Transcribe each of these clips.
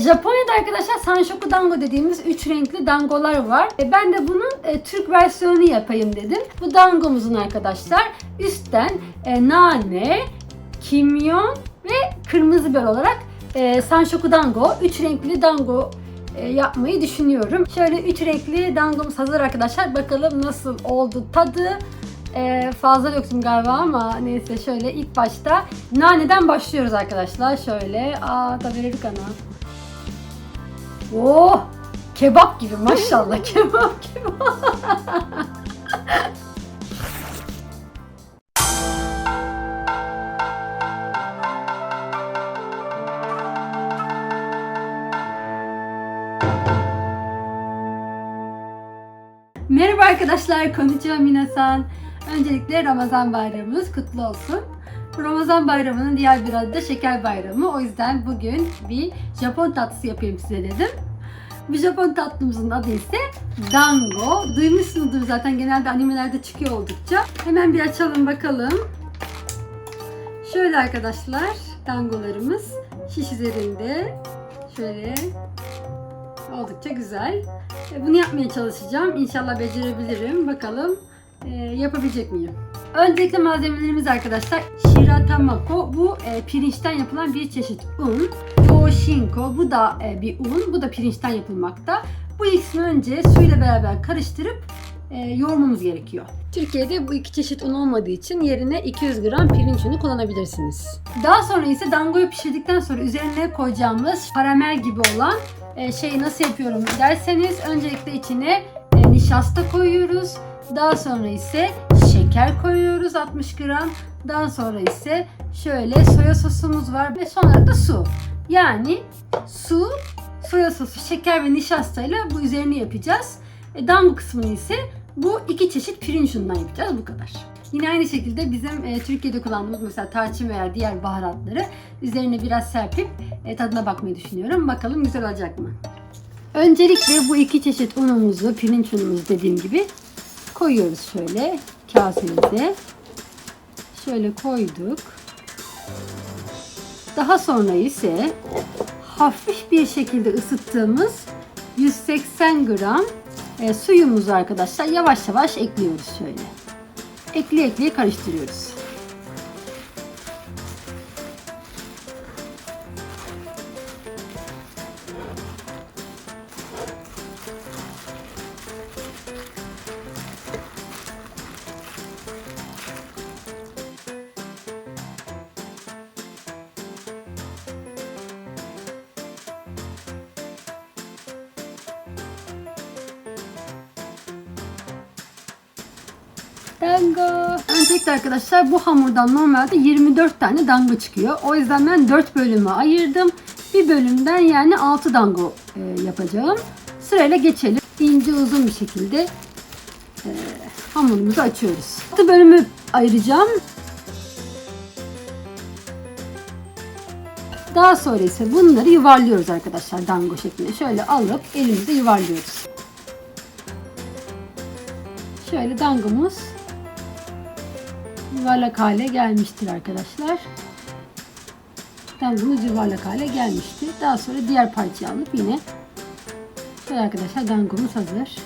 Japonya'da arkadaşlar Sanshoku dango dediğimiz üç renkli dangolar var. E, ben de bunun e, Türk versiyonunu yapayım dedim. Bu dangomuzun arkadaşlar üstten e, nane, kimyon ve kırmızı biber olarak e, Sanshoku dango, üç renkli dango e, yapmayı düşünüyorum. Şöyle üç renkli dangomuz hazır arkadaşlar. Bakalım nasıl oldu tadı. E, fazla döktüm galiba ama neyse şöyle ilk başta naneden başlıyoruz arkadaşlar. Şöyle aa da ana. Oh! Kebap gibi maşallah kebap gibi. Merhaba arkadaşlar, konnichiwa minasan. Öncelikle Ramazan bayramımız kutlu olsun. Ramazan bayramının diğer bir adı da şeker bayramı. O yüzden bugün bir Japon tatlısı yapayım size dedim. Bu Japon tatlımızın adı ise Dango. Duymuşsunuzdur zaten genelde animelerde çıkıyor oldukça. Hemen bir açalım bakalım. Şöyle arkadaşlar dangolarımız şiş üzerinde. Şöyle oldukça güzel. E, Bunu yapmaya çalışacağım. İnşallah becerebilirim. Bakalım e, yapabilecek miyim? Öncelikle malzemelerimiz arkadaşlar shiratamako. Bu e, pirinçten yapılan bir çeşit un. Yoshinko. Bu da e, bir un. Bu da pirinçten yapılmakta. Bu ikisini önce suyla beraber karıştırıp e, yoğurmamız gerekiyor. Türkiye'de bu iki çeşit un olmadığı için yerine 200 gram pirinç unu kullanabilirsiniz. Daha sonra ise dangoyu pişirdikten sonra üzerine koyacağımız karamel gibi olan e, şeyi nasıl yapıyorum derseniz öncelikle içine e, nişasta koyuyoruz. Daha sonra ise şeker koyuyoruz 60 gram. Daha sonra ise şöyle soya sosumuz var ve sonra da su. Yani su, soya sosu, şeker ve nişastayla bu üzerine yapacağız. E, dango kısmını ise bu iki çeşit pirinç unundan yapacağız bu kadar. Yine aynı şekilde bizim e, Türkiye'de kullandığımız mesela tarçın veya diğer baharatları üzerine biraz serpip e, tadına bakmayı düşünüyorum. Bakalım güzel olacak mı? Öncelikle bu iki çeşit unumuzu, pirinç unumuzu dediğim gibi koyuyoruz şöyle kasemize. Şöyle koyduk. Daha sonra ise hafif bir şekilde ısıttığımız 180 gram e, suyumuzu arkadaşlar yavaş yavaş ekliyoruz şöyle. Ekli ekli karıştırıyoruz. Dango. Öncelikle arkadaşlar bu hamurdan normalde 24 tane dango çıkıyor. O yüzden ben 4 bölüme ayırdım. Bir bölümden yani 6 dango e, yapacağım. Sırayla geçelim. İnce uzun bir şekilde e, hamurumuzu açıyoruz. 6 bölümü ayıracağım. Daha sonra ise bunları yuvarlıyoruz arkadaşlar dango şeklinde. Şöyle alıp elimizde yuvarlıyoruz. Şöyle dangomuz yuvarlak hale gelmiştir arkadaşlar. Dangomuz yuvarlak hale gelmiştir. Daha sonra diğer parçayı alıp yine şöyle arkadaşlar dangomuz hazır.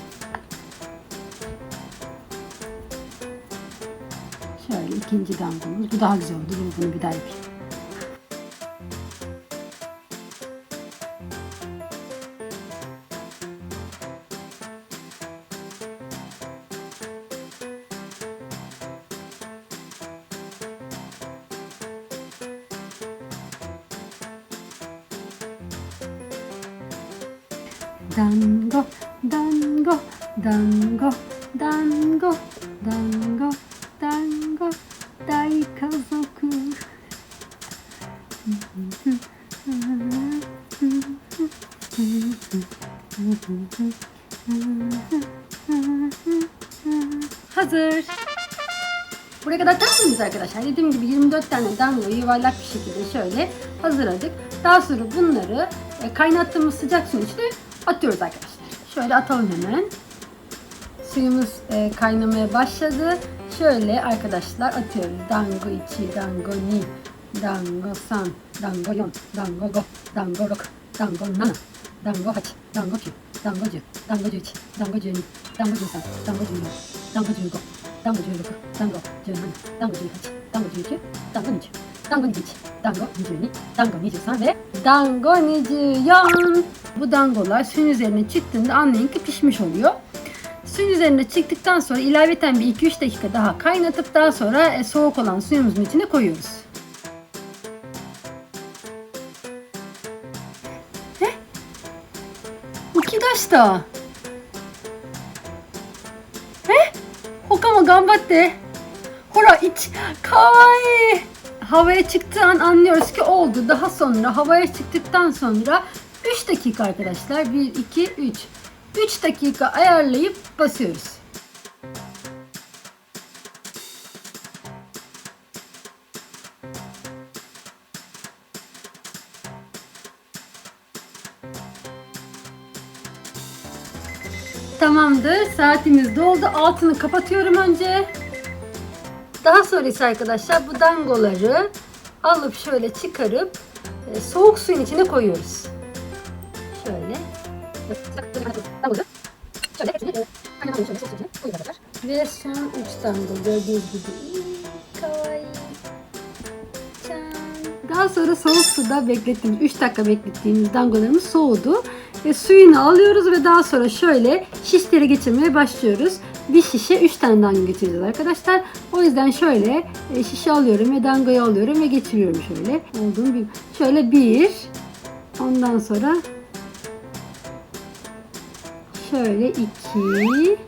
Şöyle ikinci dangomuz. Bu daha güzel oldu. Bunu bir daha yapayım. Dango, dango, dango, dango, dango, dango, 大家族 Hazır. Buraya kadar tamam mıyız arkadaşlar? Dediğim gibi 24 tane dangoyu yuvarlak bir şekilde şöyle hazırladık. Daha sonra bunları e, kaynattığımız sıcak suyun içine atıyoruz arkadaşlar. Şöyle atalım hemen. Suyumuz e, kaynamaya başladı. Şöyle arkadaşlar atıyoruz. Dango içi, dango ni, dango san, dango yon, dango go, dango rok, dango nana, dango hachi, dango kyu, dango ju, dango ju ichi, dango ju ni, dango ju san, dango ju yo, dango ju go, dango ju yoku, dango ju nana, dango ju hachi, dango ju kyu, dango ni dango ni ichi, dango ni, dango ni ve dango ni Bu dangolar suyun üzerine çıktığında anlayın ki pişmiş oluyor. Suyun üzerine çıktıktan sonra ilaveten bir 2-3 dakika daha kaynatıp daha sonra e, soğuk olan suyumuzun içine koyuyoruz. He? 浮き出したえ他も頑張ってほら一かわいい havaya çıktığı an anlıyoruz ki oldu. Daha sonra havaya çıktıktan sonra 3 dakika arkadaşlar. 1, 2, 3. 3 dakika ayarlayıp basıyoruz. Tamamdır. Saatimiz doldu. Altını kapatıyorum önce. Daha sonra ise arkadaşlar bu dangoları alıp şöyle çıkarıp e, soğuk suyun içine koyuyoruz. Şöyle. Ve son 3 dango gördüğünüz gibi. Daha sonra soğuk suda beklettiğimiz 3 dakika beklettiğimiz dangolarımız soğudu. Ve suyunu alıyoruz ve daha sonra şöyle şişlere geçirmeye başlıyoruz. Bir şişe 3 tane dango geçireceğiz arkadaşlar. O yüzden şöyle e, şişe alıyorum ve dangoyu alıyorum ve geçiriyorum şöyle. Olduğum bir şöyle bir ondan sonra şöyle iki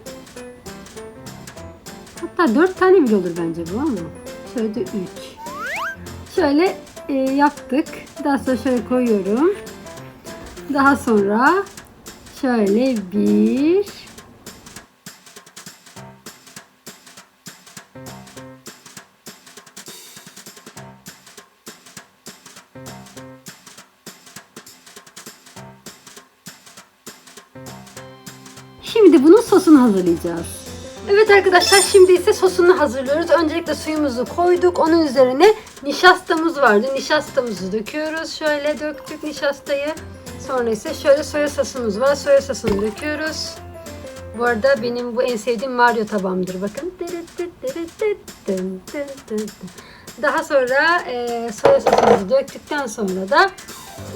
hatta dört tane bile olur bence bu ama şöyle de üç şöyle e, yaptık. Daha sonra şöyle koyuyorum. Daha sonra şöyle bir Şimdi bunun sosunu hazırlayacağız. Evet arkadaşlar şimdi ise sosunu hazırlıyoruz. Öncelikle suyumuzu koyduk. Onun üzerine nişastamız vardı. Nişastamızı döküyoruz. Şöyle döktük nişastayı. Sonra ise şöyle soya sosumuz var. Soya sosunu döküyoruz. Bu arada benim bu en sevdiğim Mario tabağımdır. Bakın. Daha sonra e, soya sosumuzu döktükten sonra da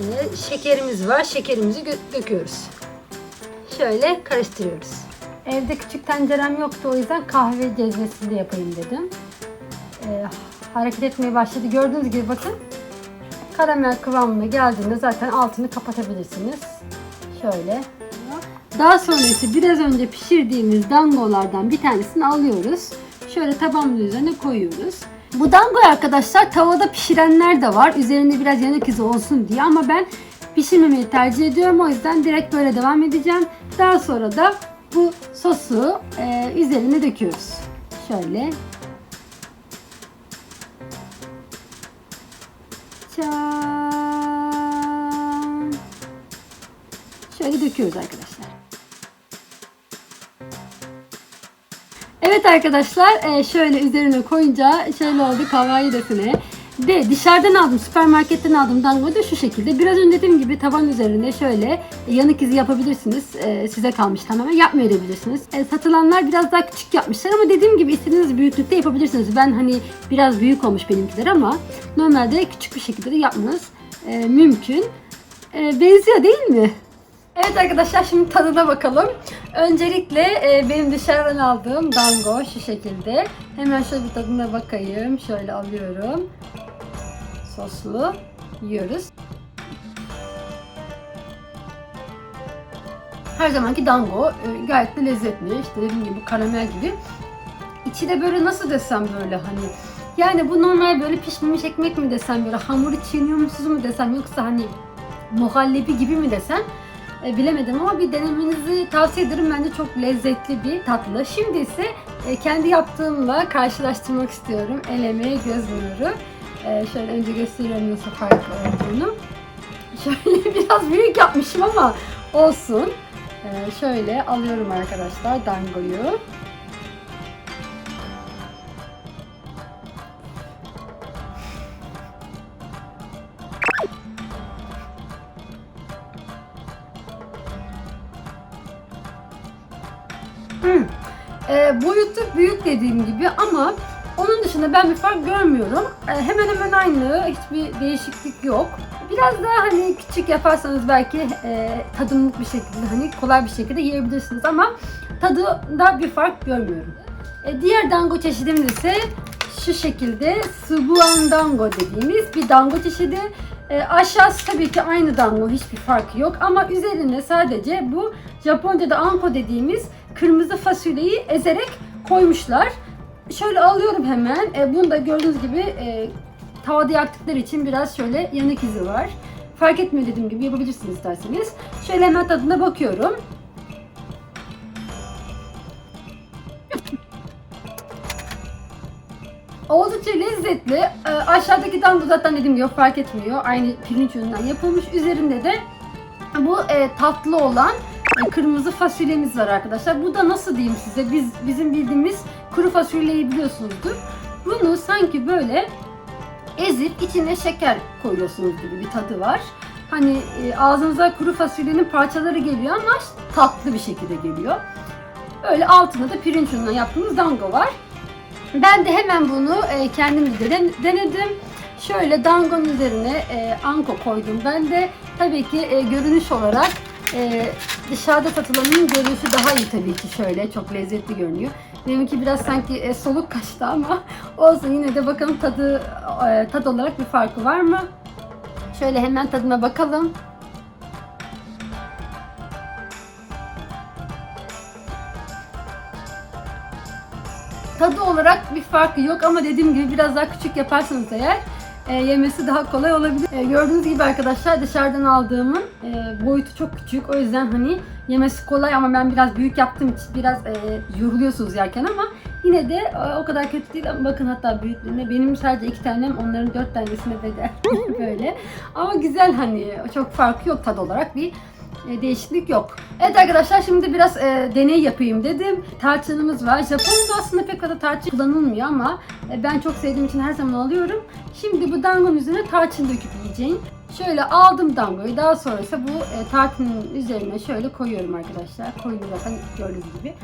e, şekerimiz var. Şekerimizi döküyoruz. Şöyle karıştırıyoruz. Evde küçük tencerem yoktu o yüzden kahve cezvesiyle yapayım dedim. Ee, hareket etmeye başladı. Gördüğünüz gibi bakın. Karamel kıvamına geldiğinde zaten altını kapatabilirsiniz. Şöyle. Daha sonra ise biraz önce pişirdiğimiz dangolardan bir tanesini alıyoruz. Şöyle tabağımızın üzerine koyuyoruz. Bu dangoyu arkadaşlar tavada pişirenler de var. Üzerinde biraz yanık izi olsun diye ama ben pişirmemeyi tercih ediyorum. O yüzden direkt böyle devam edeceğim. Daha sonra da bu sosu e, üzerine döküyoruz. Şöyle. Çan. Şöyle döküyoruz arkadaşlar. Evet arkadaşlar e, şöyle üzerine koyunca şöyle oldu kawaii desine. Ve dışarıdan aldım, süpermarketten aldım dango da şu şekilde. Biraz önce dediğim gibi taban üzerinde şöyle yanık izi yapabilirsiniz. Ee, size kalmış tamamen. Yapmıyor edebilirsiniz. Ee, satılanlar biraz daha küçük yapmışlar ama dediğim gibi istediğiniz büyüklükte yapabilirsiniz. Ben hani biraz büyük olmuş benimkiler ama normalde küçük bir şekilde de yapmanız e, mümkün. E, benziyor değil mi? Evet arkadaşlar şimdi tadına bakalım. Öncelikle e, benim dışarıdan aldığım dango şu şekilde. Hemen şöyle bir tadına bakayım. Şöyle alıyorum. Soslu yiyoruz. Her zamanki dango e, gayet de lezzetli. İşte dediğim gibi karamel gibi. İçi de böyle nasıl desem böyle hani yani bu normal böyle pişmemiş ekmek mi desem böyle hamuru çiğniyormuşsuz mu desem yoksa hani muhallebi gibi mi desem e, bilemedim ama bir denemenizi tavsiye ederim. Bence çok lezzetli bir tatlı. Şimdi ise e, kendi yaptığımla karşılaştırmak istiyorum. El emeği göz nuru. Ee, şöyle önce gösteriyorum nasıl farklı olduğunu. Şöyle biraz büyük yapmışım ama olsun. Ee, şöyle alıyorum arkadaşlar dangoyu. Hmm. Ee, boyutu büyük dediğim gibi ama onun dışında ben bir fark görmüyorum. E, hemen hemen aynı, hiçbir değişiklik yok. Biraz daha hani küçük yaparsanız belki e, tadımlık bir şekilde hani kolay bir şekilde yiyebilirsiniz ama tadında bir fark görmüyorum. E, diğer dango çeşidimiz ise şu şekilde Subuan dango dediğimiz bir dango çeşidi. E, aşağısı tabii ki aynı dango hiçbir farkı yok ama üzerine sadece bu Japonca'da anko dediğimiz kırmızı fasulyeyi ezerek koymuşlar. Şöyle alıyorum hemen. E, bunu da gördüğünüz gibi e, tavada yaktıkları için biraz şöyle yanık izi var. Fark etmiyor dediğim gibi yapabilirsiniz isterseniz. Şöyle hemen tadına bakıyorum. Oldukça lezzetli. Ee, aşağıdaki dango zaten dediğim gibi fark etmiyor. Aynı pirinç ürününden yapılmış. Üzerinde de bu e, tatlı olan e, kırmızı fasulyemiz var arkadaşlar. Bu da nasıl diyeyim size? Biz bizim bildiğimiz kuru fasulyeyi biliyorsunuzdur. Bunu sanki böyle ezip içine şeker koyuyorsunuz gibi bir tadı var. Hani e, ağzınıza kuru fasulyenin parçaları geliyor ama tatlı bir şekilde geliyor. Böyle altında da pirinç unundan yaptığımız dango var. Ben de hemen bunu e, kendim de den- denedim. Şöyle dangonun üzerine e, anko koydum. Ben de tabii ki e, görünüş olarak e, dışarıda satılanın görünüşü daha iyi tabii ki şöyle. Çok lezzetli görünüyor. Benimki biraz sanki e, soluk kaçtı ama olsun yine de bakalım tadı e, tad olarak bir farkı var mı? Şöyle hemen tadına bakalım. Tadı olarak bir farkı yok ama dediğim gibi biraz daha küçük yaparsanız eğer e, yemesi daha kolay olabilir. E, gördüğünüz gibi arkadaşlar dışarıdan aldığımın e, boyutu çok küçük. O yüzden hani yemesi kolay ama ben biraz büyük yaptığım için biraz e, yoruluyorsunuz yerken ama yine de e, o kadar kötü değil. Bakın hatta büyüklüğüne benim sadece iki tanem onların dört tanesine bedel böyle. Ama güzel hani çok farkı yok tad olarak bir e, değişiklik yok. Evet arkadaşlar şimdi biraz e, deney yapayım dedim. Tarçınımız var. Japonya'da aslında pek fazla tarçın kullanılmıyor ama e, ben çok sevdiğim için her zaman alıyorum. Şimdi bu dangonun üzerine tarçın döküp yiyeceğim. Şöyle aldım dangoyu. Daha sonra ise bu e, tarçının üzerine şöyle koyuyorum arkadaşlar. Koydum zaten gördüğünüz gibi.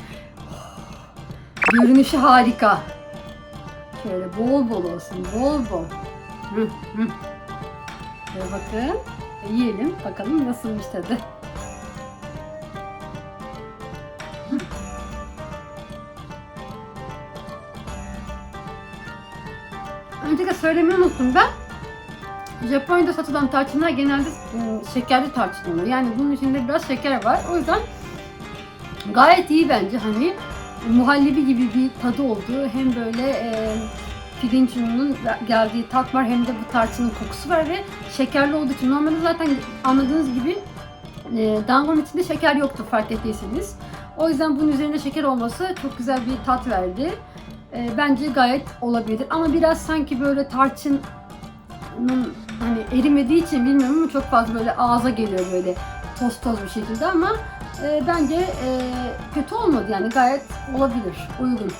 Görünüşü harika. Şöyle bol bol olsun. Bol bol. Şöyle bakın. Yiyelim. Bakalım nasılmış tadı. Söylemeyi unuttum ben. Japonya'da satılan tarçınlar genelde ım, şekerli tarçın oluyor. Yani bunun içinde biraz şeker var. O yüzden gayet iyi bence hani muhallebi gibi bir tadı oldu. Hem böyle e, pirinç ununun geldiği tat var hem de bu tarçının kokusu var ve şekerli olduğu için normalde zaten anladığınız gibi e, dangonun içinde şeker yoktu fark ettiyseniz. O yüzden bunun üzerinde şeker olması çok güzel bir tat verdi. E, bence gayet olabilir ama biraz sanki böyle tarçının hani erimediği için bilmiyorum ama çok fazla böyle ağza geliyor böyle toz toz bir şekilde ama e, bence e, kötü olmadı yani gayet olabilir, uygun.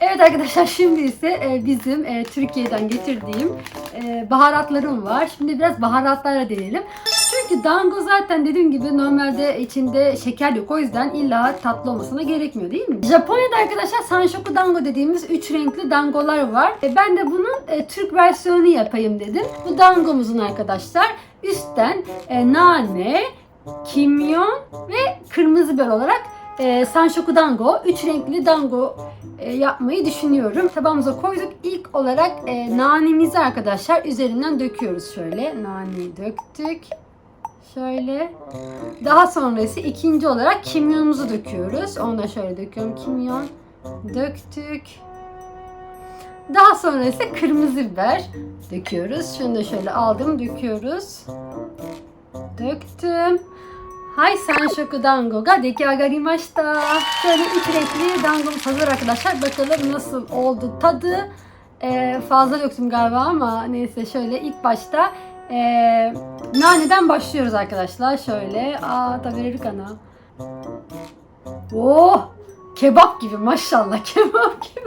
Evet arkadaşlar şimdi ise e, bizim e, Türkiye'den getirdiğim e, baharatlarım var. Şimdi biraz baharatlara deneyelim. Çünkü dango zaten dediğim gibi normalde içinde şeker yok. O yüzden illa tatlı olmasına gerekmiyor değil mi? Japonya'da arkadaşlar sanshoku dango dediğimiz üç renkli dangolar var. E, ben de bunun e, Türk versiyonunu yapayım dedim. Bu dangomuzun arkadaşlar üstten e, nane, kimyon ve kırmızı biber olarak e, sanshoku dango, üç renkli dango e, yapmayı düşünüyorum. Tabağımıza koyduk. İlk olarak e, nanemizi arkadaşlar üzerinden döküyoruz şöyle. Naneyi döktük. Şöyle. Daha sonra ise ikinci olarak kimyonumuzu döküyoruz. Onu da şöyle döküyorum. Kimyon döktük. Daha sonra ise kırmızı biber döküyoruz. Şunu da şöyle aldım döküyoruz. Döktüm. Hay sanshoku dango ga dekiagarimashita. Şöyle üç renkli dangomuz hazır arkadaşlar. Bakalım nasıl oldu tadı. Ee, fazla döktüm galiba ama neyse şöyle ilk başta ee, naneden başlıyoruz arkadaşlar. Şöyle. Aa tabii kana. Oh! Kebap gibi maşallah kebap gibi.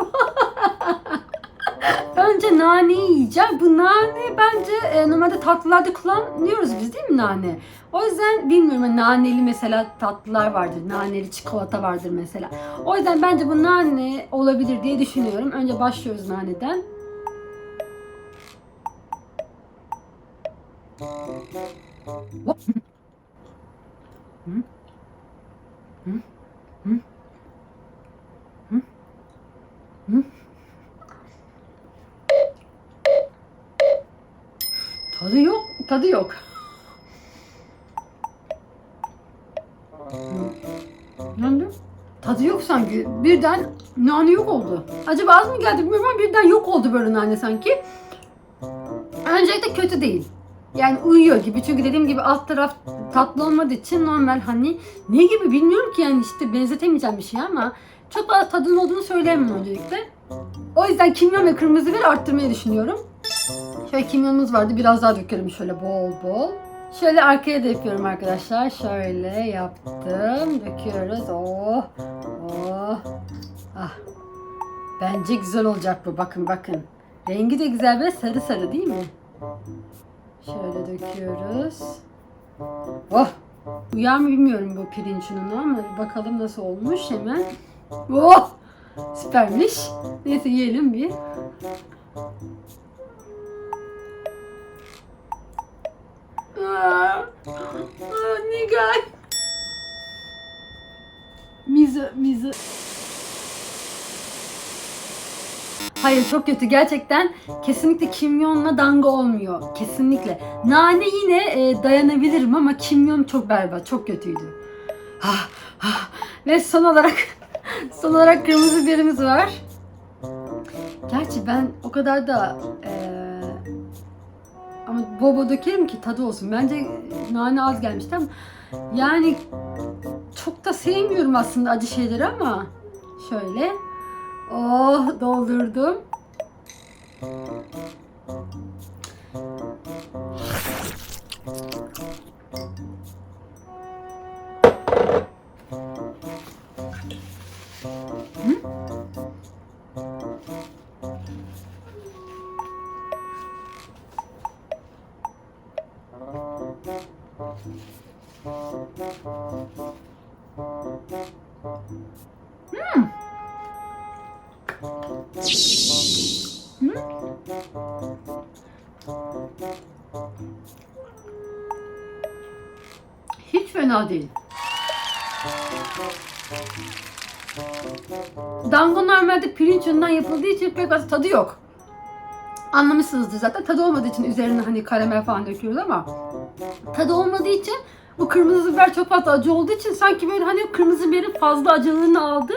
Önce naneyi yiyeceğim. Bu nane bence e, normalde tatlılarda kullanıyoruz biz değil mi nane? O yüzden bilmiyorum hani naneli mesela tatlılar vardır. Naneli çikolata vardır mesela. O yüzden bence bu nane olabilir diye düşünüyorum. Önce başlıyoruz naneden. Tadı yok, tadı yok. Yani tadı yok sanki. Birden nane yok oldu. Acaba az mı geldi bilmiyorum ama birden yok oldu böyle nane sanki. Öncelikle kötü değil. Yani uyuyor gibi. Çünkü dediğim gibi alt taraf tatlı olmadığı için normal hani ne gibi bilmiyorum ki yani işte benzetemeyeceğim bir şey ama çok fazla tadının olduğunu söyleyemem öncelikle. O yüzden kimyon ve kırmızı biber arttırmayı düşünüyorum. Şöyle kimyonumuz vardı. Biraz daha dökelim şöyle bol bol. Şöyle arkaya da yapıyorum arkadaşlar. Şöyle yaptım. Döküyoruz. Oh. Oh. Ah. Bence güzel olacak bu. Bakın bakın. Rengi de güzel ve sarı sarı değil mi? Şöyle döküyoruz. Oh. Uyar mı bilmiyorum bu pirinç ununu ama bakalım nasıl olmuş hemen. Oh. Süpermiş. Neyse yiyelim bir. Aa, aa, Nigel. Mizu, mizu. Hayır çok kötü gerçekten kesinlikle kimyonla danga olmuyor kesinlikle. Nane yine e, dayanabilirim ama kimyon çok berbat çok kötüydü. Ah, ah. Ve son olarak son olarak kırmızı biberimiz var. Gerçi ben o kadar da e, ama bol dökerim ki tadı olsun. Bence nane az gelmişti ama yani çok da sevmiyorum aslında acı şeyleri ama şöyle oh doldurdum. Fena değil. Dango normalde pirinç unundan yapıldığı için pek az tadı yok. Anlamışsınızdır zaten. Tadı olmadığı için üzerine hani karamel falan döküyoruz ama tadı olmadığı için bu kırmızı biber çok fazla acı olduğu için sanki böyle hani kırmızı biberin fazla acılığını aldı.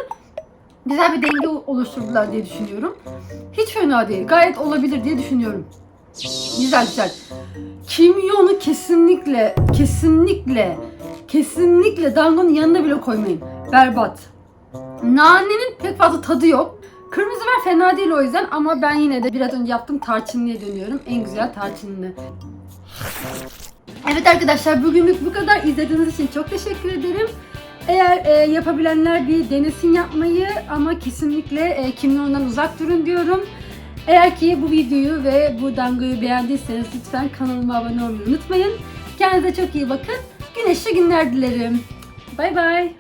Güzel bir denge oluşturdular diye düşünüyorum. Hiç fena değil. Gayet olabilir diye düşünüyorum. Güzel güzel. Kimyonu kesinlikle, kesinlikle, kesinlikle dangonun yanına bile koymayın. Berbat. Nanenin pek fazla tadı yok. Kırmızı biber fena değil o yüzden ama ben yine de biraz önce yaptığım tarçınlıya dönüyorum. En güzel tarçınlı. Evet arkadaşlar bugünlük bu kadar. İzlediğiniz için çok teşekkür ederim. Eğer e, yapabilenler bir denesin yapmayı ama kesinlikle e, kimyondan uzak durun diyorum. Eğer ki bu videoyu ve bu dangoyu beğendiyseniz lütfen kanalıma abone olmayı unutmayın. Kendinize çok iyi bakın. Güneşli günler dilerim. Bay bay.